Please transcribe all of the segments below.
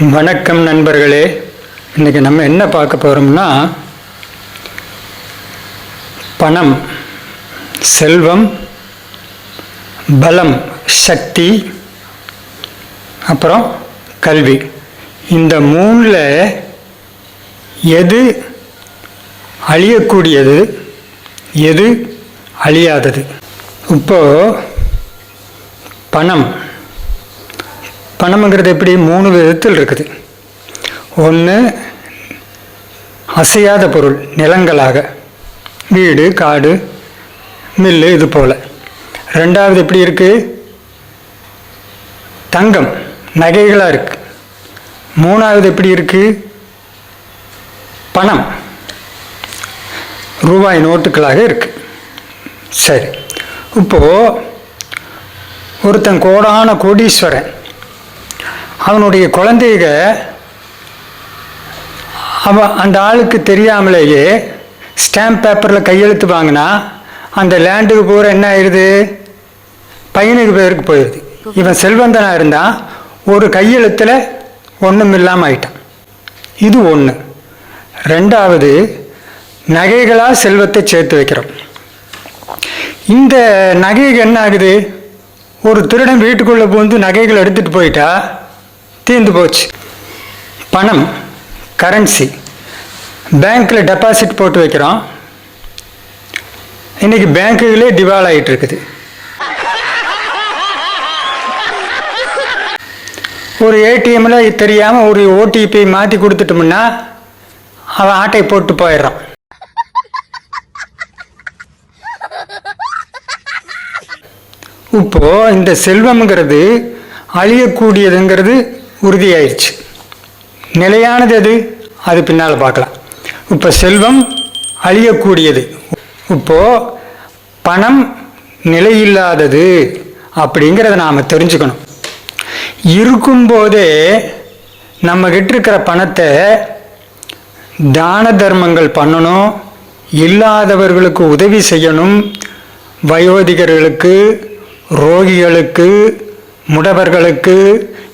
வணக்கம் நண்பர்களே. இன்றைக்கி நம்ம என்ன பார்க்க போகிறோம்னா பணம் செல்வம் பலம் சக்தி அப்புறம் கல்வி. இந்த மூணில் எது அழியக்கூடியது எது அழியாதது? இப்போது பணம். பணம்ங்கிறது எப்படி? மூணு விதத்தில் இருக்குது. ஒன்று அசையாத பொருள் நிலங்களாக. வீடு காடு மில்லு இது போல். ரெண்டாவது எப்படி இருக்குது தங்கம் நகைகளாக இருக்குது மூணாவது எப்படி இருக்குது பணம் ரூபாய் நோட்டுகளாக இருக்குது சரி. இப்போது ஒருத்தன் கோடான கோடீஸ்வரன் அவனுடைய குழந்தைக அவன் அந்த ஆளுக்கு தெரியாமலேயே ஸ்டாம்ப் பேப்பரில் கையெழுத்து வாங்கினா அந்த லேண்டுக்கு பூரா என்ன ஆயிடுது பையனுக்கு பேருக்கு போயிடுது. இவன் செல்வந்தனாக இருந்தான் ஒரு கையெழுத்தில் ஒன்றும் இல்லாமல் ஆயிட்டான். இது ஒன்று ரெண்டாவது நகைகளாக செல்வத்தை சேர்த்து வைக்கிறோம். இந்த நகைக்கு என்ன ஆகுது? ஒரு திருடன் வீட்டுக்குள்ளே புகுந்து நகைகள் எடுத்துகிட்டு போயிட்டா தீர்ந்து போச்சு. பணம் கரன்சி பேங்க்கில் டெபாசிட் போட்டு வைக்கிறோம். இன்றைக்கி பேங்க்குகளே திவால் ஆகிட்டு இருக்குது ஒரு ஏடிஎம்மில் தெரியாமல் ஒரு ஓடிபி மாற்றி கொடுத்துட்டோம்னா அவன் ஆட்டை போட்டு போயிடுறான். இப்போ இந்த செல்வம்ங்கிறது அழியக்கூடியதுங்கிறது உறுதியாயிருச்சு. நிலையானது எது? அது பின்னால் பார்க்கலாம். இப்போ செல்வம் அழியக்கூடியது. இப்போது பணம் நிலையில்லாதது அப்படிங்கிறத நாம் தெரிஞ்சுக்கணும். இருக்கும்போதே நம்மகிட்ட இருக்கிற பணத்தை தான தர்மங்கள் பண்ணணும் இல்லாதவர்களுக்கு உதவி செய்யணும் வயோதிகர்களுக்கு ரோகிகளுக்கு முடவர்களுக்கு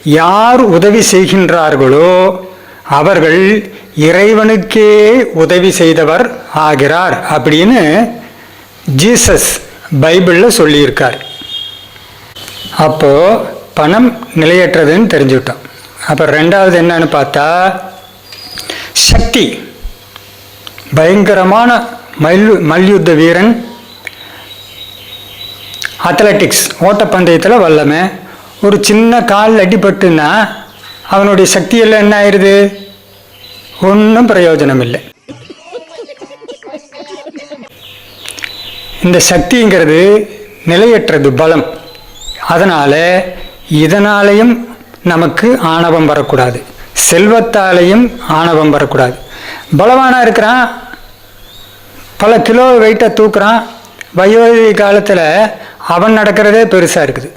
யார் உதவி செய்கின்றார்களோ அவர்கள் இறைவனுக்கே உதவி செய்தவர் ஆகிறார் அப்படின்னு ஜீசஸ் பைபிளில் சொல்லியிருக்கார். அப்போது பணம் நிலையற்றதுன்னு தெரிஞ்சுக்கிட்டோம் அப்போ ரெண்டாவது என்னன்னு பார்த்தா சக்தி. பயங்கரமான மல்லு மல்யுத்த வீரன் அத்லட்டிக்ஸ் ஓட்டப்பந்தயத்தில் வல்லமை. ஒரு சின்ன கால் அடிபட்டுன்னா அவனுடைய சக்தியெல்லாம் என்ன ஆயிடுது? ஒன்றும் பிரயோஜனம் இல்லை இந்த சக்திங்கிறது நிலையற்றது பலம். அதனால் இதனாலையும் நமக்கு ஆணவம் வரக்கூடாது. செல்வத்தாலையும் ஆணவம் வரக்கூடாது. பலவானாக இருக்கிறான். பல கிலோ வெயிட்டை தூக்குறான். வயோதி காலத்தில் அவன் நடக்கிறதே பெருசாக இருக்குது.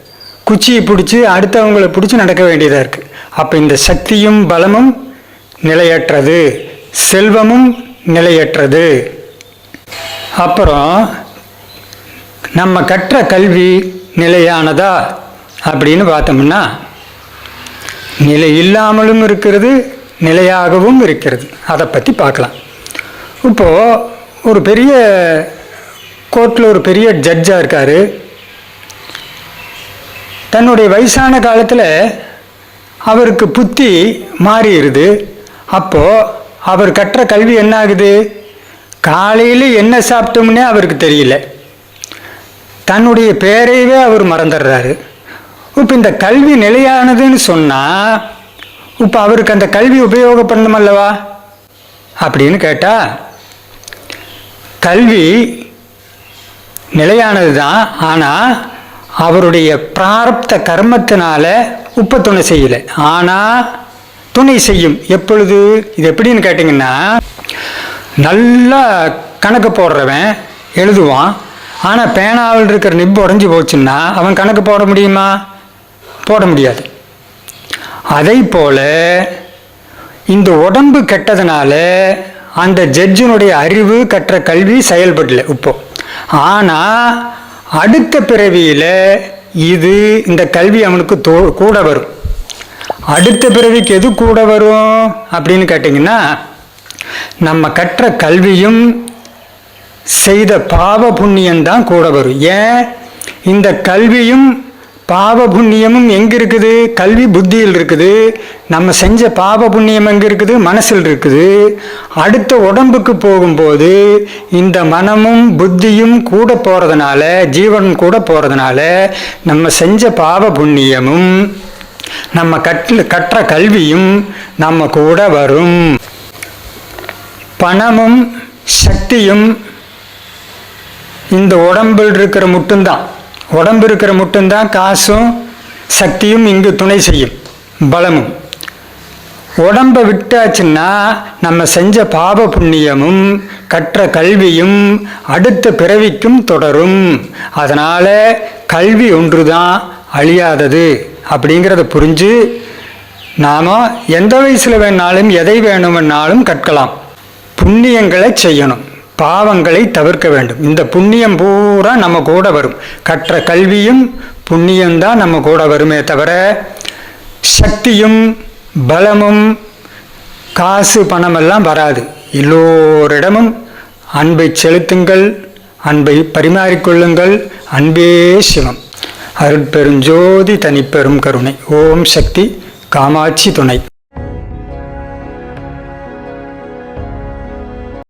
குச்சியை பிடிச்சி அடுத்தவங்களை பிடிச்சி நடக்க வேண்டியதாக இருக்குது அப்போ இந்த சக்தியும் பலமும் நிலையற்றது. செல்வமும் நிலையற்றது. அப்புறம் நம்ம கற்ற கல்வி நிலையானதா அப்படின்னு பார்த்தோம்னா நிலை இல்லாமலும் இருக்கிறது நிலையாகவும் இருக்கிறது. அதை பற்றி பார்க்கலாம். இப்போது ஒரு பெரிய கோர்ட்டில் ஒரு பெரிய ஜட்ஜாக இருக்கார். தன்னுடைய வயசான காலத்தில் அவருக்கு புத்தி மாறிடுது. அப்போது அவர் கற்ற கல்வி என்ன ஆகுது காலையில் என்ன சாப்பிட்டோம்னே அவருக்கு தெரியல. தன்னுடைய பேரையவே அவர் மறந்துடுறாரு. இப்போ இந்த கல்வி நிலையானதுன்னு சொன்னால் இப்போ அவருக்கு அந்த கல்வி உபயோகப்படணும் அல்லவா? அப்படின்னு கேட்டால் கல்வி நிலையானது தான் ஆனால் அவருடைய பிராரப்த கர்மத்தினால உப்ப துணை செய்யலை. ஆனால் துணை செய்யும். எப்பொழுது? இது எப்படின்னு கேட்டிங்கன்னா நல்லா கணக்கு போடுறவன் எழுதுவான். ஆனால் பேனாவில் இருக்கிற நிப்பு உடஞ்சி போச்சுன்னா அவன் கணக்கு போட முடியுமா? போட முடியாது. அதை போல் இந்த உடம்பு கெட்டதுனால அந்த ஜட்ஜினுடைய அறிவு கற்ற கல்வி செயல்படல இப்போ ஆனால் அடுத்த பிறவியில் இது இந்த கல்வி அவனுக்கு தோ கூட வரும். அடுத்த பிறவிக்கு எது கூட வரும் அப்படின்னு கேட்டிங்கன்னா நம்ம கற்ற கல்வியும் செய்த பாவ புண்ணியம்தான் கூட வரும். ஏன்? இந்த கல்வியும் பாவ புண்ணியமும் எங்க இருக்குது கல்வி புத்தியில் இருக்குது. நம்ம செஞ்ச பாவ புண்ணியம் எங்க இருக்குது மனசில் இருக்குது. அடுத்த உடம்புக்கு போகும்போது இந்த மனமும் புத்தியும் கூட போறதுனால ஜீவனும் கூட போறதுனால நம்ம செஞ்ச பாவ புண்ணியமும் நம்ம கற்று கற்ற கல்வியும் நம்ம கூட வரும். பணமும் சக்தியும் இந்த உடம்பில் இருக்கிற மட்டும்தான் உடம்பு இருக்கிற மட்டும்தான் காசும் சக்தியும் இங்கு துணை செய்யும் பலமும். உடம்பை விட்டாச்சுன்னா நம்ம செஞ்ச பாப புண்ணியமும் கற்ற கல்வியும் அடுத்த பிறவிக்கும் தொடரும். அதனால் கல்வி ஒன்று தான் அழியாதது அப்படிங்கிறத புரிஞ்சு நாம் எந்த வயசில் வேணாலும் எதை வேணுமென்னாலும் கற்கலாம். புண்ணியங்களை செய்யணும். பாவங்களை தவிர்க்க வேண்டும். இந்த புண்ணியம் பூரா நம்ம கூட வரும். கற்ற கல்வியும் புண்ணியம்தான் நம்ம கூட வருமே தவிர சக்தியும் பலமும் காசு பணமெல்லாம் வராது. எல்லோரிடமும் அன்பை செலுத்துங்கள் அன்பை பரிமாறிக்கொள்ளுங்கள். அன்பே சிவம். அருட்பெருஞ்சோதி தனிப்பெரும் கருணை. ஓம் சக்தி காமாட்சி துணை.